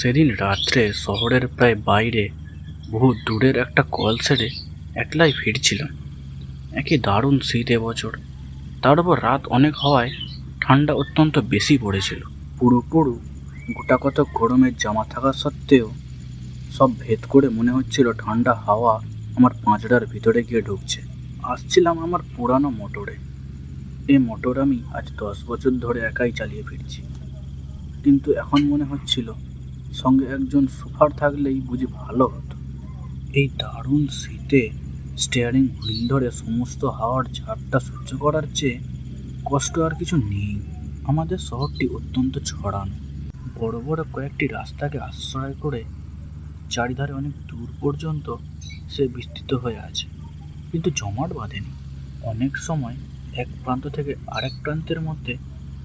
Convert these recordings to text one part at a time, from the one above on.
সেদিন রাত্রে শহরের প্রায় বাইরে, বহু দূরের একটা কল সেরে একলাই ফিরছিলাম। একই দারুণ শীত এবছর। তার উপর রাত অনেক হওয়ায় ঠান্ডা অত্যন্ত বেশি পড়েছিল। পুরো পুরো, গোটা কত গরমের জামা থাকা সত্ত্বেও সব ভেদ করে মনে হচ্ছিল ঠান্ডা হাওয়া আমার পাঁচড়ার ভিতরে গিয়ে ঢুকছে। আসছিলাম আমার পুরানো মোটরে। এই মোটর আমি আজ দশ বছর ধরে একাই চালিয়ে ফিরছি। কিন্তু এখন মনে হচ্ছিল সঙ্গে একজন সুপার থাকলেই বুঝি ভালো হতো। এই দারুণ শীতে স্টিয়ারিং হুইল ধরে সমস্ত হাওয়ার ঝাপটা সহ্য করার চেয়ে কষ্ট আর কিছু নেই। আমাদের শহরটি অত্যন্ত ছড়ানো। বড় বড় কয়েকটি রাস্তাকে আশ্রয় করে চারিধারে অনেক দূর পর্যন্ত সে বিস্তৃত হয়ে আছে। কিন্তু জমাট বাঁধেনি। অনেক সময় এক প্রান্ত থেকে আরেক প্রান্তের মধ্যে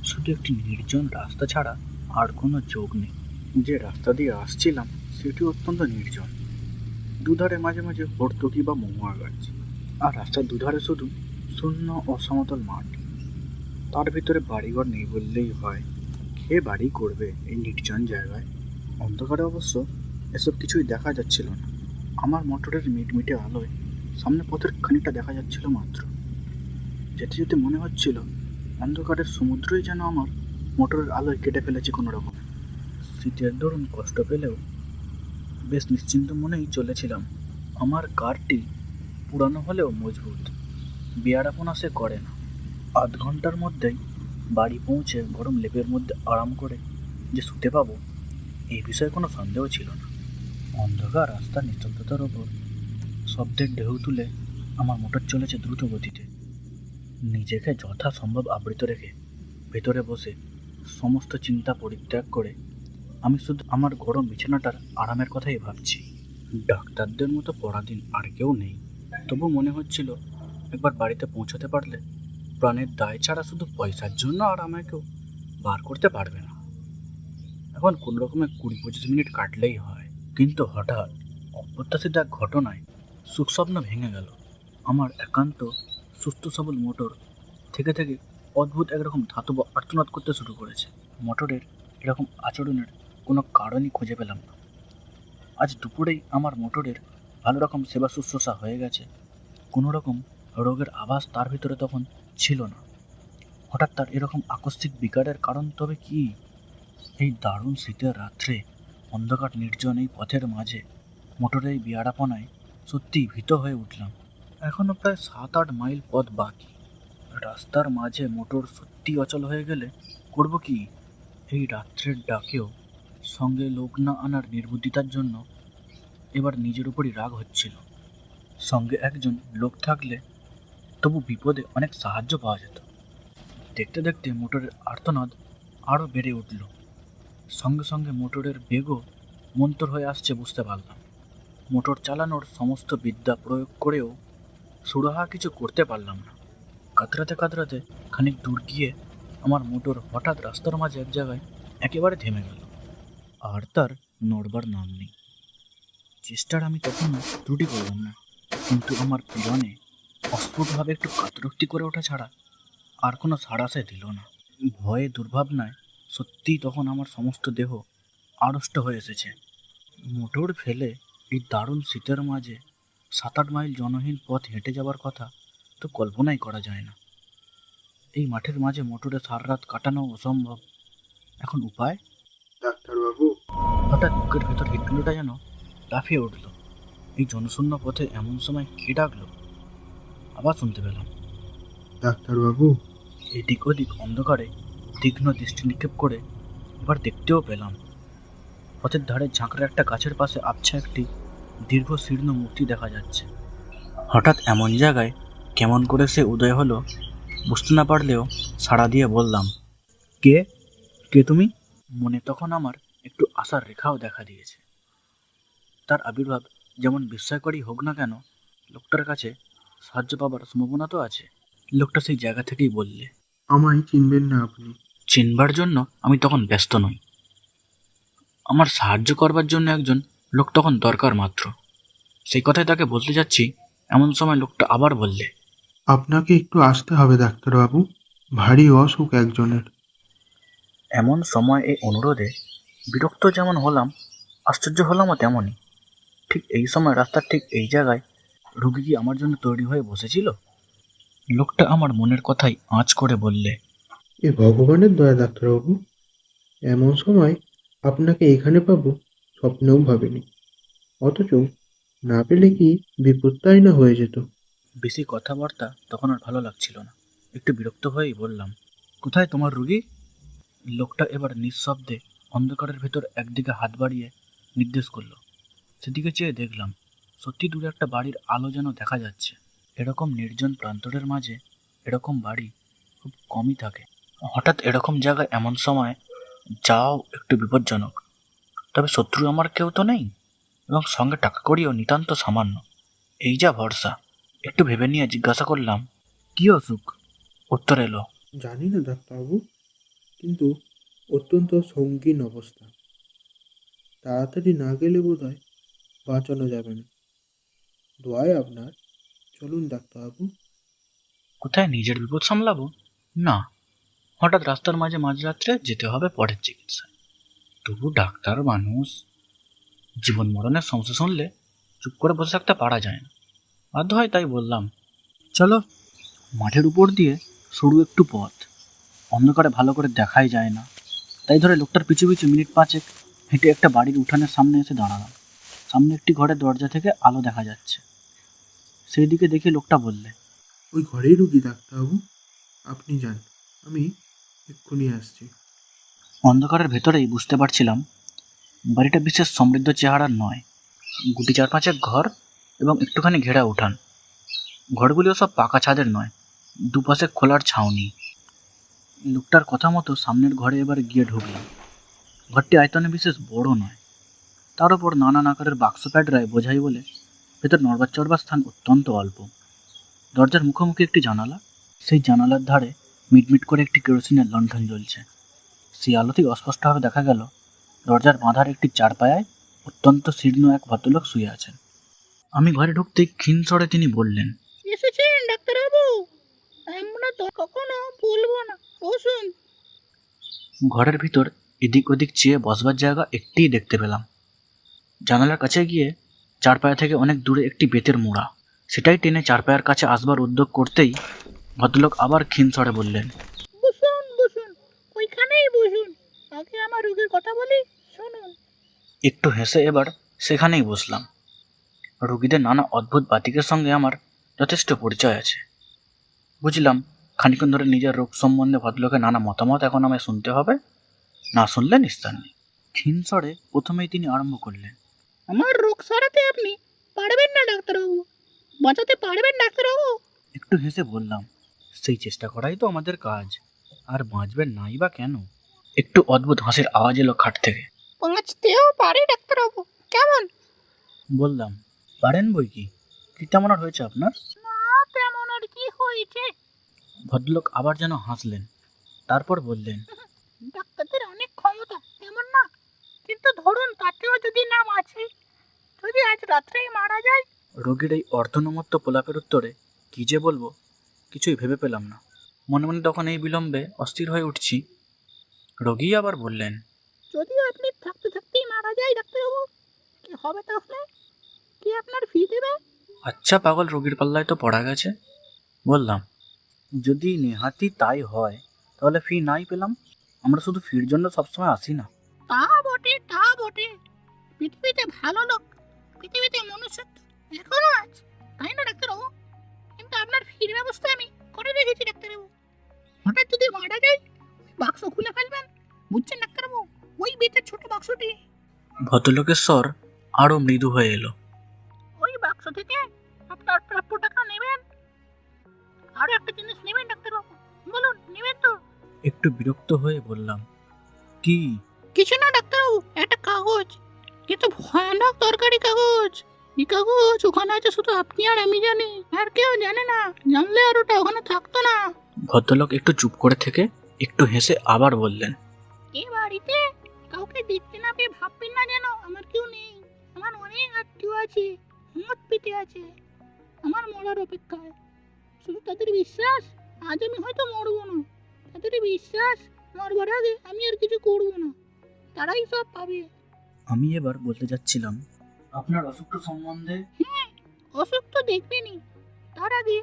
শুধু একটি নির্জন রাস্তা ছাড়া আর কোনো যোগ নেই। যে রাস্তা দিয়ে আসছিলাম, সেটি অত্যন্ত নির্জন। দুধারে মাঝে মাঝে হর্তকি বা মহুয়া গাছ আর রাস্তার দুধারে শুধু শূন্য অসমতল মাঠ। তার ভিতরে বাড়িঘর নেই বললেই হয়। কে বাড়ি করবে এই নির্জন জায়গায়? অন্ধকারে অবশ্য এসব কিছুই দেখা যাচ্ছিল না। আমার মোটরের মিটমিটে আলোয় সামনে পথের খানিকটা দেখা যাচ্ছিল মাত্র। যেতে যেতে মনে হচ্ছিল, অন্ধকারের সমুদ্রই যেন আমার মোটরের আলোয় কেটে ফেলেছে কোনো রকম শীতের দরুন কষ্ট পেলেও বেশ নিশ্চিন্ত মনেই চলেছিলাম। আমার কারটি পুরানো হলেও মজবুত। বিয়ারাপনা সে করে না। আধ ঘণ্টার মধ্যেই বাড়ি পৌঁছে গরম লেপের মধ্যে আরাম করে যে শুতে পাবো এই বিষয়ে কোনো সন্দেহ ছিল না। অন্ধকার রাস্তার নিস্তব্ধতার ওপর শব্দের ঢেউ তুলে আমার মোটর চলেছে দ্রুত গতিতে। নিজেকে যথাসম্ভব আবৃত রেখে ভেতরে বসে সমস্ত চিন্তা পরিত্যাগ করে আমি শুধু আমার গরম বিছানাটার আরামের কথাই ভাবছি। ডাক্তারদের মতো পরাধীন আর কেউ নেই। তবু মনে হচ্ছিল, একবার বাড়িতে পৌঁছাতে পারলে প্রাণের দায় ছাড়া শুধু পয়সার জন্য আর আমায় কেউ বার করতে পারবে না। এখন কোনো রকমে কুড়ি পঁচিশ মিনিট কাটলেই হয়। কিন্তু হঠাৎ অপ্রত্যাশিত এক ঘটনায় সুখস্বপ্ন ভেঙে গেল। আমার একান্ত সুস্থ সবল মোটর থেকে থেকে অদ্ভুত একরকম ধাতব আর্তনাদ করতে শুরু করেছে। মোটরের এরকম আচরণের কারণই খুঁজে পেলাম না। আজ দুপুরেই আমার মোটরের ভালো রকম সেবা শুশ্রূষা হয়ে গেছে। কোনো রকম রোগের আভাস তার ভিতরে তখন ছিল না। হঠাৎ তার এরকম আকস্মিক বিকারের কারণ তবে কি? এই দারুণ শীতের রাত্রে অন্ধকার নির্জন এই পথের মাঝে মোটরের এই বিয়ারাপনায় সত্যিই ভীত হয়ে উঠলাম। এখনও প্রায় সাত আট মাইল পথ বাকি। রাস্তার মাঝে মোটর সত্যি অচল হয়ে গেলে করব কি? এই রাত্রের ডাকেও সঙ্গে লোক না আনার নির্বুদ্ধিতার জন্য এবার নিজের উপরই রাগ হচ্ছিল। সঙ্গে একজন লোক থাকলে তবু বিপদে অনেক সাহায্য পাওয়া যেত। দেখতে দেখতে মোটরের আর্তনাদ আরও বেড়ে উঠল। সঙ্গে সঙ্গে মোটরের বেগও মন্তর হয়ে আসছে বুঝতে পারলাম। মোটর চালানোর সমস্ত বিদ্যা প্রয়োগ করেও সুরাহা কিছু করতে পারলাম না। কাতরাতে কাতরাতে খানিক দূর গিয়ে আমার মোটর হঠাৎ রাস্তার মাঝে এক জায়গায় একেবারে থেমে গেল। আর তার নড়বার নাম নেই। চেষ্টার আমি তখনও ত্রুটি করলাম না, কিন্তু আমার পীড়নে অস্ফুটভাবে একটু কাতরোক্তি করে ওঠা ছাড়া আর কোনো সাড়া সে দিল না। ভয়ে, দুর্ভাবনায় সত্যিই তখন আমার সমস্ত দেহ আড়ষ্ট হয়ে এসেছে। মোটর ফেলে এই দারুণ শীতের মাঝে সাত আট মাইল জনহীন পথ হেঁটে যাবার কথা তো কল্পনাই করা যায় না। এই মাঠের মাঝে মোটরে সারা রাত কাটানো অসম্ভব। এখন উপায় হঠাৎ বুকের ভেতর হৃদপিণ্ডটা যেন লাফিয়ে উঠল। এই জনশূন্য পথে এমন সময় কে ডাকলো? আবার শুনতে পেলাম। ডাক্তারবাবু? এদিক ওদিক অন্ধকারে তীক্ষ্ণ দৃষ্টি নিক্ষেপ করে এবার দেখতেও পেলাম। পথের ধারে ঝাঁকড়া একটা গাছের পাশে আবছা একটি দীর্ঘ শীর্ণ মূর্তি দেখা যাচ্ছে। হঠাৎ এমন জায়গায় কেমন করে সে উদয় হলো বুঝতে না পারলেও সাড়া দিয়ে বললাম কে? কে তুমি? মনে তখন আমার আশার রেখাও দেখা দিয়েছে। তার আবির্ভাব যেমন বিস্ময়করই হোক না কেন লোকটার কাছে সাহায্য পাবার সম্ভাবনা তো আছে। লোকটা সেই জায়গা থেকেই বললে আমায় চিনবেন না আপনি। চিনবার জন্য আমি তখন ব্যস্ত নই। আমার সাহায্য করবার জন্য একজন লোক তখন দরকার মাত্র। সেই কথাই তাকে বলতে যাচ্ছি এমন সময় লোকটা আবার বললে আপনাকে একটু আসতে হবে ডাক্তারবাবু। ভারী অসুখ একজনের। এমন সময় এই অনুরোধে বিরক্ত যেমন হলাম আশ্চর্য হলামও তেমনই। ঠিক এই সময় রাস্তার ঠিক এই জায়গায় রুগী কি আমার জন্য তৈরি হয়ে বসেছিল? লোকটা আমার মনের কথাই আঁচ করে বললে এ ভগবানের দয়া ডাক্তারবাবু এমন সময় আপনাকে এখানে পাবো স্বপ্নেও ভাবিনি। অথচ না পেলে কি বিপত্তাই না হয়ে যেত। বেশি কথাবার্তা তখন আর ভালো লাগছিল না। একটু বিরক্ত হয়েই বললাম কোথায় তোমার রুগী? লোকটা এবার নিঃশব্দে অন্ধকারের ভেতর একদিকে হাত বাড়িয়ে নির্দেশ করল। সেদিকে চেয়ে দেখলাম, সত্যি দূরে একটা বাড়ির আলো যেন দেখা যাচ্ছে। এরকম নির্জন প্রান্তরের মাঝে এরকম বাড়ি খুব কমই থাকে। হঠাৎ এরকম জায়গায় এমন সময় যাও একটু বিপজ্জনক। তবে শত্রু আমার কেউ তো নেই, এবং সঙ্গে টাকা কড়িও নিতান্ত সামান্য। এই যা ভরসা, একটু ভেবে নিয়ে জিজ্ঞাসা করলাম, কি অসুখ? উত্তর এলো, জানি না ডাক্তারবাবু, কিন্তু অত্যন্ত সঙ্গীন অবস্থা। তাড়াতাড়ি না গেলে বোধ হয় বাঁচানো যাবে না। দোয়ায় আপনার। চলুন ডাক্তারবাবু। কোথায় নিজের বিপদ সামলাবো? না। হঠাৎ রাস্তার মাঝে মাঝরাত্রে যেতে হবে পরের চিকিৎসা তবু ডাক্তার মানুষ। জীবন মরণের সমস্যা শুনলে চুপ করে বসে থাকতে পারা যায় না। বাধ্য হয় তাই বললাম, চলো, মাঠের উপর দিয়ে সরু একটু পথ। অন্ধকারে ভালো করে দেখাই যায় না। তাই ধরে লোকটার পিছু পিছু মিনিট পাঁচেক হেঁটে একটা বাড়ির উঠানের সামনে এসে দাঁড়ালাম। সামনে একটি ঘরের দরজা থেকে আলো দেখা যাচ্ছে। সেই দিকে দেখে লোকটা বললে ওই ঘরেই রুগী ডাক্তারবাবু? আপনি যান আমি এক্ষুনি আসছি। অন্ধকারের ভেতরেই বুঝতে পারছিলাম বাড়িটা বিশেষ সমৃদ্ধ চেহারার নয়। গুটি চার পাঁচেক ঘর এবং একটুখানি ঘেরা উঠান। ঘরগুলিও সব পাকা ছাদের নয় দুপাশে খোলার ছাউনি। লোকটার কথা মতো সামনের ঘরে এবার গিয়ে ঢুকলাম। ঘরটি আয়তনে বিশেষ বড় নয়। তার উপর নানান আকারের বাক্স প্যাডরায় বোঝাই বলে, ভেতর নড়বার চড়বার স্থান অত্যন্ত অল্প। দরজার মুখোমুখি একটি জানালা, সেই জানালার ধারে মিটমিট করে একটি কেরোসিনের লণ্ঠন জ্বলছে। সেই আলোতেই অস্পষ্টভাবে দেখা গেল, দরজার বাঁধার একটি চারপায়ায় অত্যন্ত শীর্ণ এক ভদ্রলোক শুয়ে আছেন। আমি ঘরে ঢুকতেই ক্ষীণ স্বরে তিনি বললেন, এসেছেন, ডাক্তারবাবু। আমরা তো কখনো ভুলবো না। বসুন। ঘরের ভিতর এদিক ওদিক চেয়ে বসবার জায়গা একটিই দেখতে পেলাম। জানালার কাছে গিয়ে চারপায়া থেকে অনেক দূরে একটি বেতের মোড়া। সেটাই টেনে চারপায়ার কাছে আসবার উদ্যোগ করতেই ভদ্রলোক আবার ক্ষীণ স্বরে বললেন বসুন বসুন ওইখানেই বসুন। আগে আমার রোগীর কথা বলি শুনুন। একটু হেসে এবার সেখানেই বসলাম। রোগীদের নানা অদ্ভুত বাতিকের সঙ্গে আমার যথেষ্ট পরিচয় আছে। বুঝলাম খানিক্ষণ ধরে নিজের রোগ সম্বন্ধে ভদ্রলোকের নানা মতামত এখন আমায় শুনতে হবে। না শুনলে নিস্তার নেই। ক্ষীণ স্বরে প্রথমেই তিনি আরম্ভ করলেন আমার রোগ সারাতে আপনি পারবেন না ডাক্তারবাবু। বাঁচাতে পারবেন ডাক্তারবাবু। একটু হেসে বললাম সেই চেষ্টা করাই তো আমাদের কাজ। আর বাঁচবেন নাই বা কেন? একটু অদ্ভুত হাসির আওয়াজ এলো খাট থেকে। বাঁচতেও পারে ডাক্তারবাবু। কেমন? বললাম পারেন বই কি? কি তেমন আর হয়েছে আপনার না তেমন আর কি হয়েছে ভদ্রলোক আবার যেন হাসলেন। তারপর বললেন ডাক্তারদের অনেক ক্ষমতা তেমন না। কিন্তু ধরুন তাতেও যদি নাম আছে যদি আজ রাত্রেই মারা যায়। রোগীর এই অর্ধনমত্ত পোলাপের উত্তরে কী যে বলব কিছুই ভেবে পেলাম না। মনে মনে তখন এই বিলম্বে অস্থির হয়ে উঠছি। রোগী আবার বললেন যদি আপনি থাকতে থাকতেই মারা যায় ডাক্তারবাবু কি হবে তাহলে? কি আপনার ফি দেবে? আচ্ছা পাগল রোগীর পাল্লায় তো পড়া গেছে। বললাম যদি নেহাতি তাই হয় তাহলে ফি নাই পেলাম। আমরা শুধু ফির জন্য সবসময় আসি না। তা বটে তা বটে। পৃথিবীতে ভালো লোক পৃথিবীতে মনুষ্যত্ব এখনও আছে তাই না ডাক্তারবাবু? কিন্তু আপনার ফির ব্যবস্থা আমি করে রেখেছি ডাক্তারবাবু। হঠাৎ যদি মারা যায় বাক্স খুলে ফেলবেন বুঝছেন ডাক্তারবাবু? ওই বেতের ছোট বাক্সটি। ভদ্রলোকের স্বর আরও মৃদু হয়ে এলো। আরও একটা জিনিস নেবেন ডাক্তারবাবু। বলুন নেবেন তো। একটু বিরক্ত হয়ে বললাম কি? কিছু না ডাক্তারবাবু একটা কাগজ। কিন্তু ভয়ানক দরকারি কাগজ। এই কাগজ ওখানে আছে শুধু আপনি আর আমি জানি। আর কেউ জানে না জানলে আর ওটা ওখানে থাকতো না। ভদ্রলোক একটু চুপ করে থেকে একটু হেসে আবার বললেন এ বাড়িতে কাউকে দেখতে না পেয়ে ভাববেন না যেন আমার কেউ নেই। আমার অনেক আত্মীয় আছে মদ পেতে আছে। আমার মরার অপেক্ষায়। শুধু তাদের বিশ্বাস? আজ আমি হয়তো মরবো না। তাদের বিশ্বাস? মরবার আগে আমি আর কিছু করব না। তারাই সব পাবে। আমি এবার বলতে যাচ্ছিলাম আপনার অসুখটা সম্বন্ধে? অসুখ তো দেখবেনি তার আগে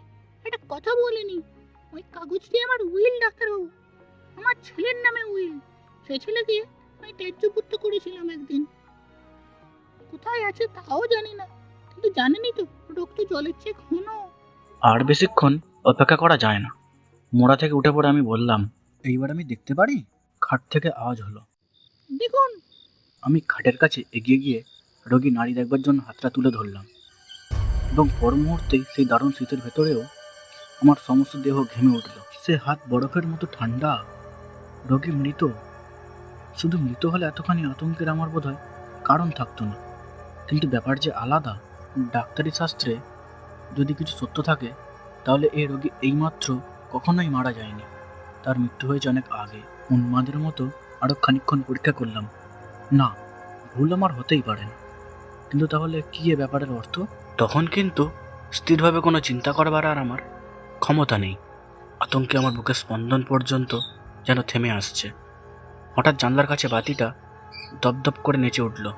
একটা কথা বলিনি ওই কাগজটি আমার উইল ডাক্তারবাবু। আমার ছেলের নামে উইল। সে ছেলেকে আমি ত্যায্যপুত্র করেছিলাম একদিন। কোথায় আছে তাও জানি না কিন্তু জানেনি তো রক্ত জলের চেয়ে ঘন। আর বেশিক্ষণ অপেক্ষা করা যায় না। মোড়া থেকে উঠে পড়ে আমি বললাম এইবার আমি দেখতে পারি? খাট থেকে আওয়াজ হলো। দেখুন। আমি খাটের কাছে এগিয়ে গিয়ে রোগী নাড়ি দেখবার জন্য হাতটা তুলে ধরলাম এবং পর মুহূর্তেই সেই দারুণ শীতের ভেতরেও আমার সমস্ত দেহ ঘেমে উঠল। সে হাত বরফের মতো ঠান্ডা। রোগী মৃত। শুধু মৃত হলে এতখানি আতঙ্কের আমার বোধ হয় কারণ থাকতো না। কিন্তু ব্যাপার যে আলাদা। ডাক্তারি শাস্ত্রে যদি কিছু সত্য থাকে, তাহলে এই রোগী এইমাত্র কখনোই মারা যায়নি। তার মৃত্যু হয়েছে অনেক আগে। উন্মাদের মতো আরও খানিকক্ষণ পরীক্ষা করলাম। না, ভুল আমার হতেই পারে না। কিন্তু তাহলে কী এ ব্যাপারের অর্থ? তখন কিন্তু স্থিরভাবে কোনো চিন্তা করবার আর আমার ক্ষমতা নেই। আতঙ্কে আমার বুকের স্পন্দন পর্যন্ত যেন থেমে আসছে। হঠাৎ জানলার কাছে বাতিটা দপদপ করে নেচে উঠল।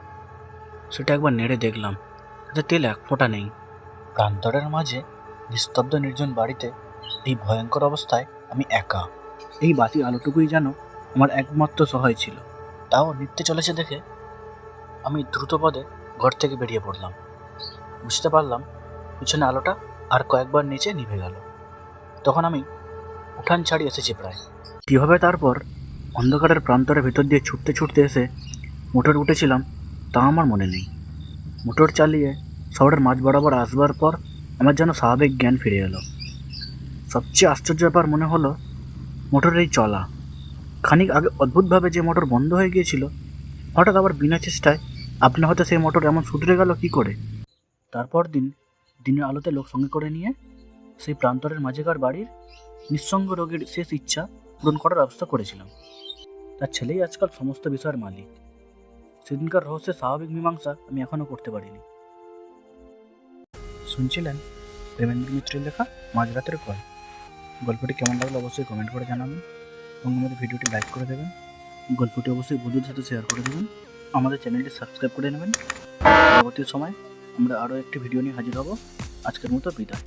সেটা একবার নেড়ে দেখলাম। তাতে তেল এক ফোঁটা নেই। প্রান্তরের মাঝে নিস্তব্ধ নির্জন বাড়িতে এই ভয়ঙ্কর অবস্থায় আমি একা। এই বাতি আলোটুকুই যেন আমার একমাত্র সহায় ছিল। তাও নিত্যে চলেছে দেখে আমি দ্রুত পদে ঘর থেকে বেরিয়ে পড়লাম। বুঝতে পারলাম পিছনে আলোটা আর কয়েকবার নিচে নিভে গেল। তখন আমি উঠান ছাড়ি এসেছি প্রায়। কীভাবে তারপর অন্ধকারের প্রান্তরের ভেতর দিয়ে ছুটতে ছুটতে এসে মোটর উঠেছিলাম তা আমার মনে নেই। মোটর চালিয়ে শহরের মাঝ বরাবর আসবার পর আমার যেন স্বাভাবিক জ্ঞান ফিরে এলো। সবচেয়ে আশ্চর্য ব্যাপার মনে হলো, মোটরের এই চলা। খানিক আগে অদ্ভুতভাবে যে মোটর বন্ধ হয়ে গিয়েছিল, হঠাৎ আবার বিনা চেষ্টায় আপনা হয়তো সেই মোটর এমন শুধরে গেল কি করে? তারপর দিন, দিনের আলোতে লোক সঙ্গে করে নিয়ে সেই প্রান্তরের মাঝেকার বাড়ির নিঃসঙ্গ রোগীর শেষ ইচ্ছা পূরণ করার ব্যবস্থা করেছিলাম। তার ছেলেই আজকাল সমস্ত বিষয়ের মালিক। সেদিনকার রহস্যের স্বাভাবিক মীমাংসা আমি এখনও করতে পারিনি। শুনছিলেন প্রেমেন্দ্র মিত্রের লেখা মাঝরাতের কল গল্পটি কেমন লাগল অবশ্যই কমেন্ট করে জানাবেন এবং আমাদের ভিডিওটি লাইক করে দেবেন। গল্পটি অবশ্যই বন্ধুদের সাথে শেয়ার করে দেবেন। আমাদের চ্যানেলটি সাবস্ক্রাইব করে নেবেন। পরবর্তী সময় আমরা আরও একটি ভিডিও নিয়ে হাজির হব। আজকের মতো বিদায়।